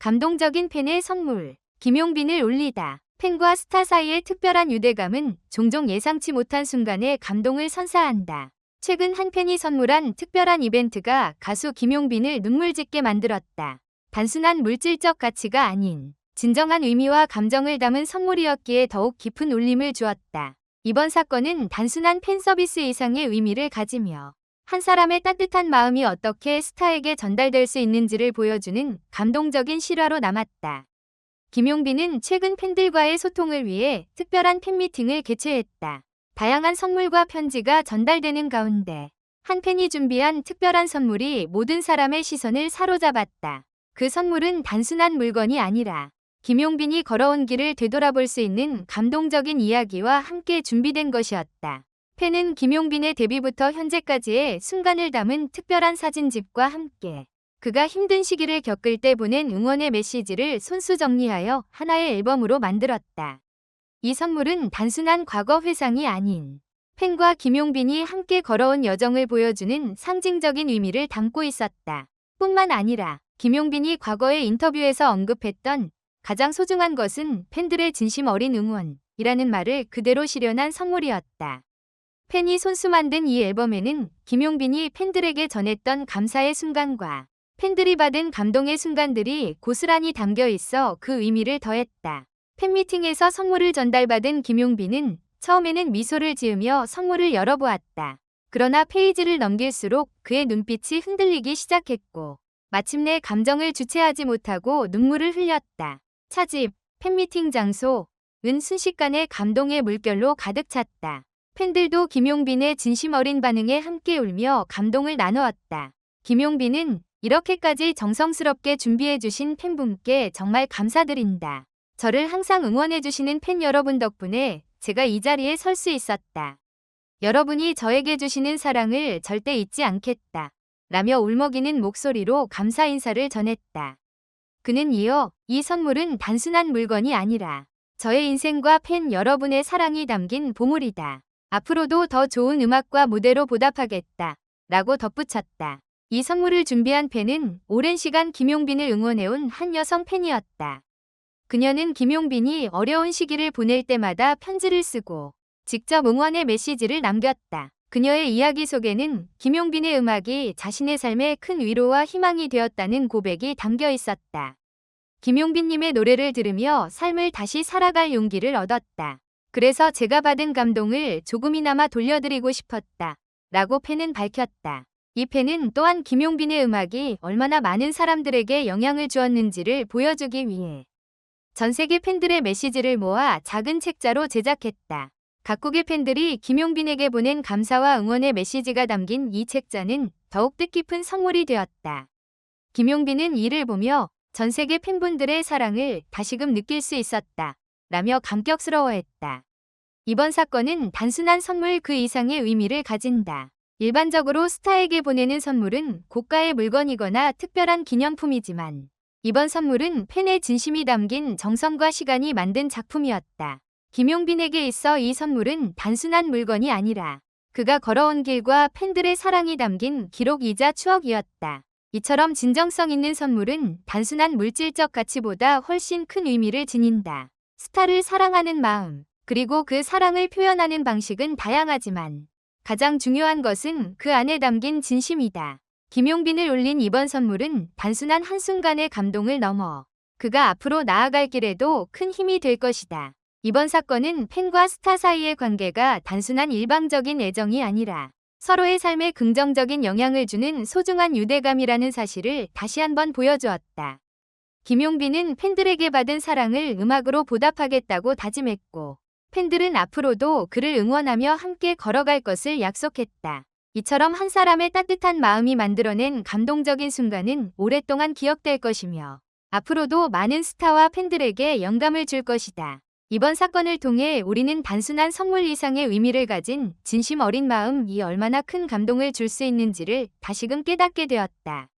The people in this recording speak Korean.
감동적인 팬의 선물. 김용빈을 올리다. 팬과 스타 사이의 특별한 유대감은 종종 예상치 못한 순간에 감동을 선사한다. 최근 한 팬이 선물한 특별한 이벤트가 가수 김용빈을 눈물 짓게 만들었다. 단순한 물질적 가치가 아닌 진정한 의미와 감정을 담은 선물이었기에 더욱 깊은 울림을 주었다. 이번 사건은 단순한 팬 서비스 이상의 의미를 가지며 한 사람의 따뜻한 마음이 어떻게 스타에게 전달될 수 있는지를 보여주는 감동적인 실화로 남았다. 김용빈은 최근 팬들과의 소통을 위해 특별한 팬미팅을 개최했다. 다양한 선물과 편지가 전달되는 가운데 한 팬이 준비한 특별한 선물이 모든 사람의 시선을 사로잡았다. 그 선물은 단순한 물건이 아니라 김용빈이 걸어온 길을 되돌아볼 수 있는 감동적인 이야기와 함께 준비된 것이었다. 팬은 김용빈의 데뷔부터 현재까지의 순간을 담은 특별한 사진집과 함께 그가 힘든 시기를 겪을 때 보낸 응원의 메시지를 손수 정리하여 하나의 앨범으로 만들었다. 이 선물은 단순한 과거 회상이 아닌 팬과 김용빈이 함께 걸어온 여정을 보여주는 상징적인 의미를 담고 있었다. 뿐만 아니라 김용빈이 과거의 인터뷰에서 언급했던 가장 소중한 것은 팬들의 진심 어린 응원이라는 말을 그대로 실현한 선물이었다. 팬이 손수 만든 이 앨범에는 김용빈이 팬들에게 전했던 감사의 순간과 팬들이 받은 감동의 순간들이 고스란히 담겨 있어 그 의미를 더했다. 팬미팅에서 선물을 전달받은 김용빈은 처음에는 미소를 지으며 선물을 열어보았다. 그러나 페이지를 넘길수록 그의 눈빛이 흔들리기 시작했고 마침내 감정을 주체하지 못하고 눈물을 흘렸다. 차집, 팬미팅 장소, 은 순식간에 감동의 물결로 가득 찼다. 팬들도 김용빈의 진심 어린 반응에 함께 울며 감동을 나누었다. 김용빈은 이렇게까지 정성스럽게 준비해주신 팬분께 정말 감사드린다. 저를 항상 응원해주시는 팬 여러분 덕분에 제가 이 자리에 설 수 있었다. 여러분이 저에게 주시는 사랑을 절대 잊지 않겠다. 라며 울먹이는 목소리로 감사 인사를 전했다. 그는 이어 이 선물은 단순한 물건이 아니라 저의 인생과 팬 여러분의 사랑이 담긴 보물이다. 앞으로도 더 좋은 음악과 무대로 보답하겠다. 라고 덧붙였다. 이 선물을 준비한 팬은 오랜 시간 김용빈을 응원해온 한 여성 팬이었다. 그녀는 김용빈이 어려운 시기를 보낼 때마다 편지를 쓰고 직접 응원의 메시지를 남겼다. 그녀의 이야기 속에는 김용빈의 음악이 자신의 삶에 큰 위로와 희망이 되었다는 고백이 담겨 있었다. 김용빈님의 노래를 들으며 삶을 다시 살아갈 용기를 얻었다. 그래서 제가 받은 감동을 조금이나마 돌려드리고 싶었다. 라고 팬은 밝혔다. 이 팬은 또한 김용빈의 음악이 얼마나 많은 사람들에게 영향을 주었는지를 보여주기 위해 전 세계 팬들의 메시지를 모아 작은 책자로 제작했다. 각국의 팬들이 김용빈에게 보낸 감사와 응원의 메시지가 담긴 이 책자는 더욱 뜻깊은 선물이 되었다. 김용빈은 이를 보며 전 세계 팬분들의 사랑을 다시금 느낄 수 있었다. 라며 감격스러워했다. 이번 사건은 단순한 선물 그 이상의 의미를 가진다. 일반적으로 스타에게 보내는 선물은 고가의 물건이거나 특별한 기념품이지만 이번 선물은 팬의 진심이 담긴 정성과 시간이 만든 작품이었다. 김용빈에게 있어 이 선물은 단순한 물건이 아니라 그가 걸어온 길과 팬들의 사랑이 담긴 기록이자 추억이었다. 이처럼 진정성 있는 선물은 단순한 물질적 가치보다 훨씬 큰 의미를 지닌다. 스타를 사랑하는 마음, 그리고 그 사랑을 표현하는 방식은 다양하지만 가장 중요한 것은 그 안에 담긴 진심이다. 김용빈을 올린 이번 선물은 단순한 한순간의 감동을 넘어 그가 앞으로 나아갈 길에도 큰 힘이 될 것이다. 이번 사건은 팬과 스타 사이의 관계가 단순한 일방적인 애정이 아니라 서로의 삶에 긍정적인 영향을 주는 소중한 유대감이라는 사실을 다시 한번 보여주었다. 김용빈은 팬들에게 받은 사랑을 음악으로 보답하겠다고 다짐했고 팬들은 앞으로도 그를 응원하며 함께 걸어갈 것을 약속했다. 이처럼 한 사람의 따뜻한 마음이 만들어낸 감동적인 순간은 오랫동안 기억될 것이며 앞으로도 많은 스타와 팬들에게 영감을 줄 것이다. 이번 사건을 통해 우리는 단순한 선물 이상의 의미를 가진 진심 어린 마음이 얼마나 큰 감동을 줄 수 있는지를 다시금 깨닫게 되었다.